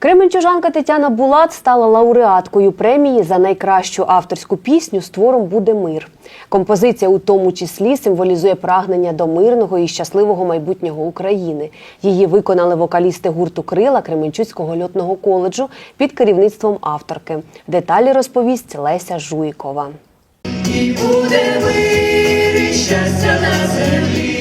Кременчужанка Тетяна Булат стала лауреаткою премії за найкращу авторську пісню з твором Буде мир. Композиція у тому числі символізує прагнення до мирного і щасливого майбутнього України. Її виконали вокалісти гурту Крила Кременчуцького льотного коледжу під керівництвом авторки. Деталі розповість Леся Жуйкова.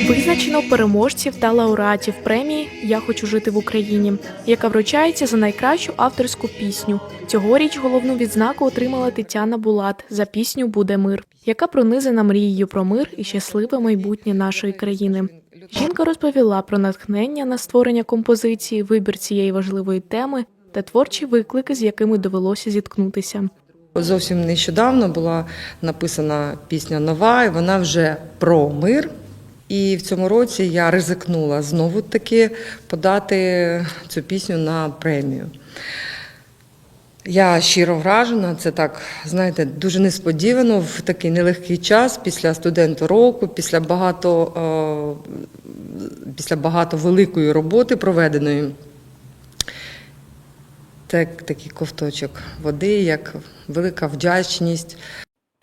Визначено переможців та лауреатів премії Я хочу жити в Україні, яка вручається за найкращу авторську пісню. Цьогоріч головну відзнаку отримала Тетяна Булат за пісню Буде мир, яка пронизана мрією про мир і щасливе майбутнє нашої країни. Жінка розповіла про натхнення на створення композиції, вибір цієї важливої теми та творчі виклики, з якими довелося зіткнутися. Зовсім нещодавно була написана пісня нова, і вона вже про мир. І в цьому році я ризикнула знову таки подати цю пісню на премію. Я щиро вражена, це так, знаєте, дуже несподівано в такий нелегкий час після студенту року, після багато, е, після багато великої роботи проведеної. Так, такий ковточок води, як велика вдячність.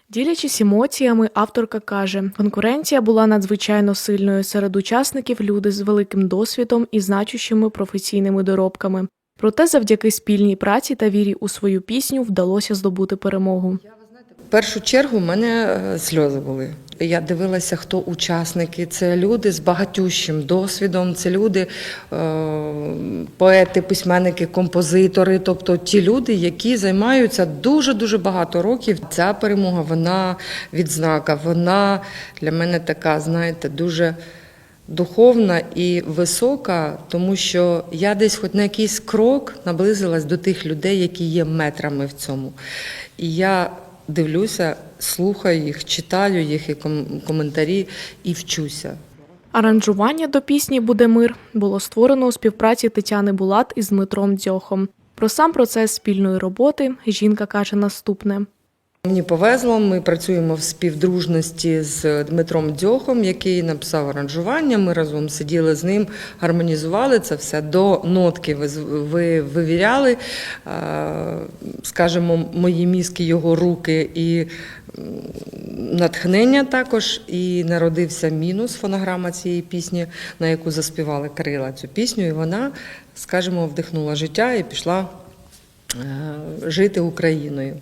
Ділячись емоціями, авторка каже, конкуренція була надзвичайно сильною серед учасників люди з великим досвідом і значущими професійними доробками. Проте, завдяки спільній праці та вірі у свою пісню вдалося здобути перемогу. В першу чергу в мене е, сльози були. Я дивилася, хто учасники. Це люди з багатющим досвідом, це люди, е, поети, письменники, композитори, тобто ті люди, які займаються дуже дуже багато років. Ця перемога, вона відзнака, вона для мене така, знаєте, дуже. Духовна і висока, тому що я десь хоч на якийсь крок наблизилась до тих людей, які є метрами в цьому. І я дивлюся, слухаю їх, читаю їх і коментарі і вчуся. Аранжування до пісні Буде мир було створено у співпраці Тетяни Булат із Дмитром Дзьохом. Про сам процес спільної роботи жінка каже наступне. Мені повезло, ми працюємо в співдружності з Дмитром Дзьохом, який написав аранжування. Ми разом сиділи з ним, гармонізували це все до нотки. Ви, ви вивіряли, е, скажімо, мої мізки, його руки і натхнення також. І народився мінус фонограма цієї пісні, на яку заспівали крила цю пісню. І вона, скажімо, вдихнула життя і пішла е, жити Україною.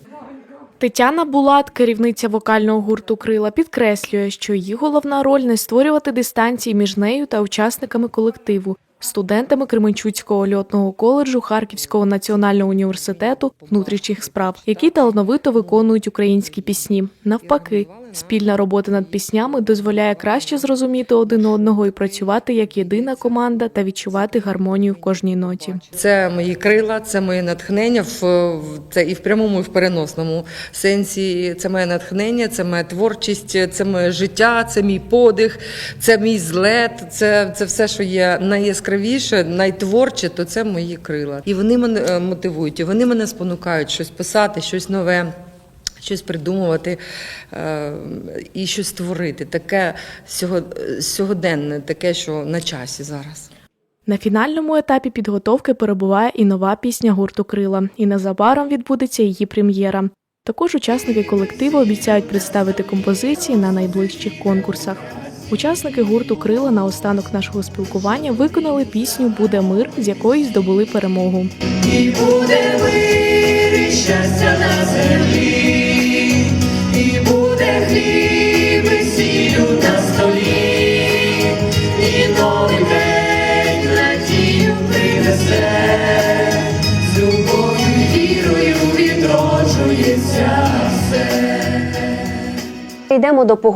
Тетяна Булат, керівниця вокального гурту Крила, підкреслює, що її головна роль не створювати дистанції між нею та учасниками колективу, студентами Кременчуцького льотного коледжу Харківського національного університету внутрішніх справ, які талановито виконують українські пісні. Навпаки, спільна робота над піснями дозволяє краще зрозуміти один одного і працювати як єдина команда та відчувати гармонію в кожній ноті. Це мої крила, це моє натхнення в це і в прямому, і в переносному сенсі. Це моє натхнення, це моя творчість, це моє життя, це мій подих, це мій злет. Це, це все, що є найяскравіше, найтворче, то це мої крила. І вони мене е, мотивують, і вони мене спонукають щось писати, щось нове. Щось придумувати е, і щось створити, таке сьогоденне, таке, що на часі зараз. На фінальному етапі підготовки перебуває і нова пісня гурту Крила, і незабаром відбудеться її прем'єра. Також учасники колективу обіцяють представити композиції на найближчих конкурсах. Учасники гурту Крила на останок нашого спілкування виконали пісню Буде мир, з якої здобули перемогу. І буде мир, і щастя на землі, хліб на столі, і новий день надію принесе, з любов'ю вірою відроджується все. Йдемо до погоди.